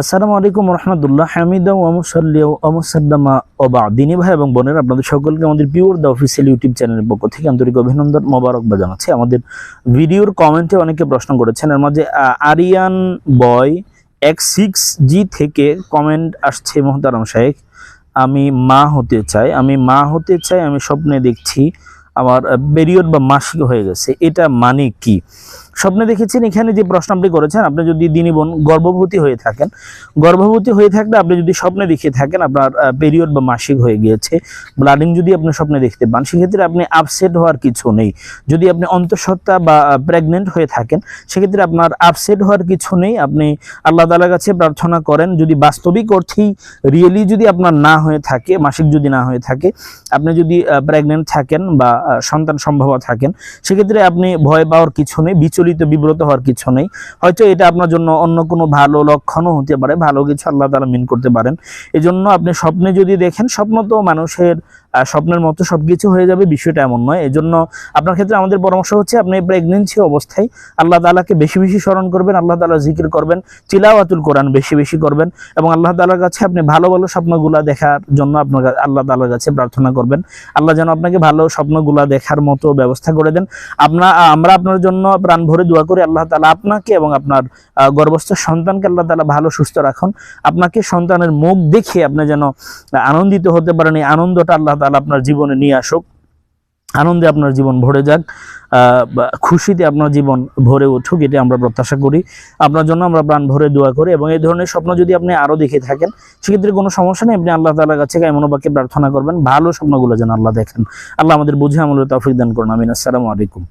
আসসালামু আলাইকুম রহমতুল্লাহ হামিদা ওমসাল্লামা ওবা দিনী ভাই এবং বোনের, আপনাদের সকলকে আমাদের পিওর দ্য অফিসিয়াল ইউটিউব চ্যানেলের পক্ষ থেকে আন্তরিক অভিনন্দন মোবারকবাদ জানাচ্ছি। আমাদের ভিডিওর কমেন্টে অনেকে প্রশ্ন করেছেন, এর মাঝে Aryan boy X six G থেকে কমেন্ট আসছে মোহতারাম শাহেখ আমি মা হতে চাই, আমি মা হতে চাই, আমি স্বপ্নে দেখছি, আমার পেরিয়ড বা মাসিক হয়ে গেছে, এটা মানে কি? স্বপ্নে দেখেছেন, এখানে যে প্রশ্ন আপনি করেছেন, আপনি যদি দিনী বোন গর্ভবতী হয়ে থাকেন, গর্ভবতী হয়ে থাকলে আপনি যদি স্বপ্নে দেখে থাকেন, আপনার পেরিয়ড বা মাসিক হয়ে গিয়েছে ব্লাডিং যদি আপনি স্বপ্নে দেখতে পান, সেক্ষেত্রে আপনি আপসেট হওয়ার কিছু নেই। যদি আপনি অন্তঃসত্ত্বা বা প্রেগনেন্ট হয়ে থাকেন, সেক্ষেত্রে আপনার আপসেট হওয়ার কিছু নেই। আপনি আল্লাহ তালার কাছে প্রার্থনা করেন, যদি বাস্তবিক অর্থেই রিয়েলি যদি আপনার না হয়ে থাকে, মাসিক যদি না হয়ে থাকে, আপনি যদি প্রেগনেন্ট থাকেন বা সন্তান সম্ভব থাকেন, সেক্ষেত্রে আপনি ভয় পাওয়ার কিছু নেই বিচলিত বিব্রত হওয়ার কিছু নেই। হয়তো এটা আপনার জন্য অন্য কোনো ভালো লক্ষণও হতে পারে, ভালো কিছু আল্লাহ তালা মিন করতে পারেন। এজন্য আপনি স্বপ্নে যদি দেখেন, স্বপ্ন তো মানুষের স্বপ্নের মতো সবকিছু হয়ে যাবে, বিষয়টা এমন নয়। এজন্য আপনার ক্ষেত্রে আমাদের পরামর্শ হচ্ছে, আপনি প্রেগনেন্সি অবস্থায় আল্লাহ তালাকে বেশি বেশি স্মরণ করবেন, আল্লাহ তালা জিকির করবেন চিলাওয়াতুল কোরআন বেশি বেশি করবেন এবং আল্লাহ তালার কাছে আপনি ভালো ভালো স্বপ্নগুলা দেখার জন্য আপনার আল্লাহ তালার কাছে প্রার্থনা করবেন। আল্লাহ যেন আপনাকে ভালো স্বপ্নগুলা দেখার মতো ব্যবস্থা করে দেন। আপনার আমরা আপনার জন্য প্রাণ ভরে দোয়া করি আল্লাহ তালা আপনাকে এবং আপনার গর্ভস্থ সন্তানকে আল্লাহ তালা ভালো, সুস্থ রাখুন। আপনাকে সন্তানের মুখ দেখে আপনি যেন আনন্দিত হতে পারেন। এই আনন্দটা আল্লাহ তালা আপনার জীবনে নিয়ে আসুক। আনন্দে আপনার জীবন ভরে যাক। খুশিতে আপনার জীবন ভরে উঠুক এটি আমরা প্রত্যাশা করি। আপনার জন্য আমরা প্রাণ ভরে দোয়া করি এবং এই ধরনের স্বপ্ন যদি আপনি আরও দেখে থাকেন, সেক্ষেত্রে কোনো সমস্যা নেই। আপনি আল্লাহ তালার কাছে মনোবাক্যে প্রার্থনা করবেন। ভালো স্বপ্নগুলো যেন আল্লাহ দেখেন। আল্লাহ আমাদের বুঝে আমলের তৌফিক দান করুন। আমিন। আসসালামু আলাইকুম।